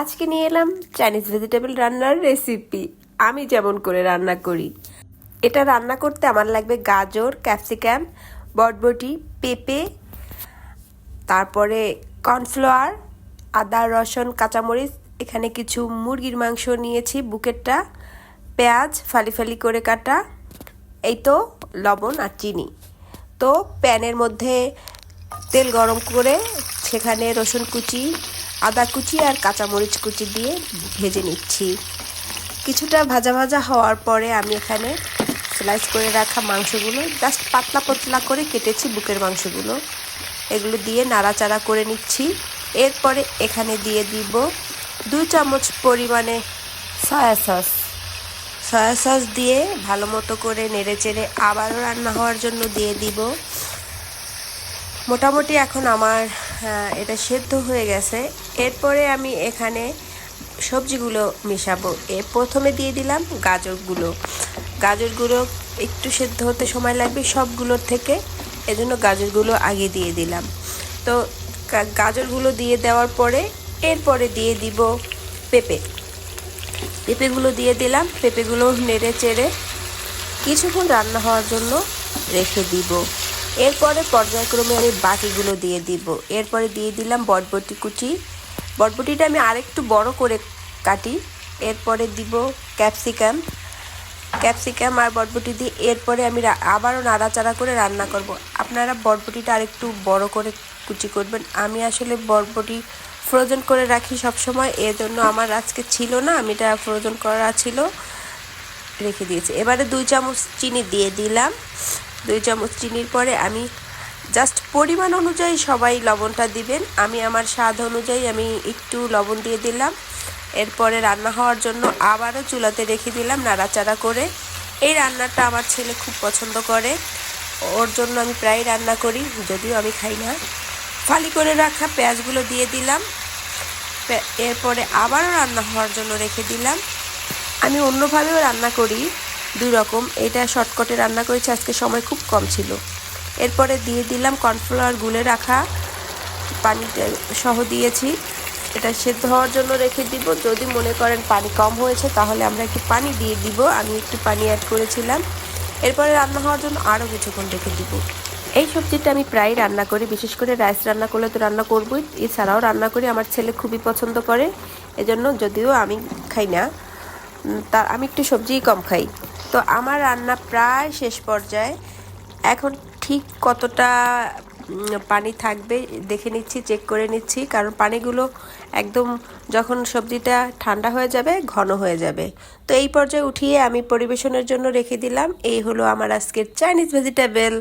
আজকে নিয়ে এলাম চাইনিজ ভেজিটেবল রান্নার রেসিপি আমি যেমন করে রান্না করি। এটা রান্না করতে আমার লাগবে গাজর ক্যাপসিকাম বটবটি, পেঁপে, তারপরে কর্নফ্লাওয়ার আদা, রসুন, কাঁচামরিচ, এখানে কিছু মুরগির মাংস নিয়েছি বুকেটটা পেঁয়াজ ফালি ফালি করে কাটা, এই তো লবণ আর চিনি। তো প্যানের মধ্যে তেল গরম করে সেখানে রসুন কুচি আদা কুচি আর কাঁচামরিচ কুচি দিয়ে ভেজে নিচ্ছি। কিছুটা ভাজা ভাজা হওয়ার পরে আমি এখানে স্লাইস করে রাখা মাংসগুলো জাস্ট পাতলা পাতলা করে কেটেছি বুকের মাংসগুলো। এগুলো দিয়ে নাড়াচাড়া করে নিচ্ছি। এরপরে এখানে দিয়ে দিব দু চামচ পরিমাণে সয়া সস সয়া সস দিয়ে ভালো মতো করে নেড়ে চেড়ে আবারও রান্না হওয়ার জন্য দিয়ে দিব। মোটামুটি এখন আমার এটা সেদ্ধ হয়ে গেছে। এরপরে আমি এখানে সবজিগুলো মেশাবো। এ প্রথমে দিয়ে দিলাম গাজরগুলো। গাজরগুলো একটু সেদ্ধ হতে সময় লাগবে সবগুলোর থেকে। এজন্য গাজরগুলো আগে দিয়ে দিলাম। তো গাজরগুলো দিয়ে দেওয়ার পরে এরপরে দিয়ে দিব পেঁপে। পেঁপেগুলো দিয়ে দিলাম। পেঁপেগুলো নেড়ে চেড়ে কিছুক্ষণ রান্না হওয়ার জন্য রেখে দিব। এরপরে পর্যায়ক্রমে আমি বাকিগুলো দিয়ে দিব। এরপরে দিয়ে দিলাম বটবটি কুচি। বটবটিটা আমি আরেকটু বড় করে কাটি। এরপরে দিব ক্যাপসিকাম। ক্যাপসিকাম আর বটবটি দিয়ে এরপরে আমি আবারও নাড়াচাড়া করে রান্না করব। আপনারা বটবটিটা আরেকটু বড় করে কুচি করবেন। আমি আসলে বটবটি ফ্রোজেন করে রাখি সব সময় এর জন্য আমার আজকে ছিল না, আমি এটা ফ্রোজেন করা ছিল। রেখে দিয়েছি। এবারে দুই চামচ চিনি দিয়ে দিলাম। দুই চামচ চিনির পরে আমি জাস্ট পরিমাণ অনুযায়ী সবাই লবণটা দিবেন। আমি আমার স্বাদ অনুযায়ী আমি একটু লবণ দিয়ে দিলাম। এরপরে রান্না হওয়ার জন্য আবারও চুলাতে রেখে দিলাম নাড়াচাড়া করে। এই রান্নাটা আমার ছেলে খুব পছন্দ করে। ওর জন্য আমি প্রায় রান্না করি, যদিও আমি খাই না। ফালি করে রাখা পেঁয়াজগুলো দিয়ে দিলাম। এরপরে আবারও রান্না হওয়ার জন্য রেখে দিলাম। আমি অন্যভাবেও রান্না করি। দুই রকম এটা শর্টকটে রান্না করেছি, আজকে সময় খুব কম ছিল। এরপরে দিয়ে দিলাম কর্নফ্লাওয়ার গুলে রাখা পানিটা সহ দিয়েছি। এটা সেদ্ধ হওয়ার জন্য রেখে দিব। যদি মনে করেন পানি কম হয়েছে, তাহলে আমরা একটু পানি দিয়ে দিব। আমি একটু পানি অ্যাড করেছিলাম। এরপরে রান্না হওয়ার জন্য আরও কিছুক্ষণ রেখে দিব। এই সবজিটা আমি প্রায় রান্না করি, বিশেষ করে রাইস রান্না করলে তো রান্না করবই। এছাড়াও রান্না করি, আমার ছেলে খুবই পছন্দ করে। এজন্য যদিও আমি খাই না তা আমি একটু সবজিই কম খাই। তো আমার রান্না প্রায় শেষ পর্যায়ে। এখন ঠিক কতটা পানি থাকবে দেখে নিচ্ছি চেক করে নিচ্ছি, কারণ পানিগুলো একদম যখন সবজিটা ঠান্ডা হয়ে যাবে, ঘন হয়ে যাবে। তো এই পর্যায়ে উঠিয়ে আমি পরিবেশনের জন্য রেখে দিলাম। এই হলো আমার আজকের চাইনিজ ভেজিটেবল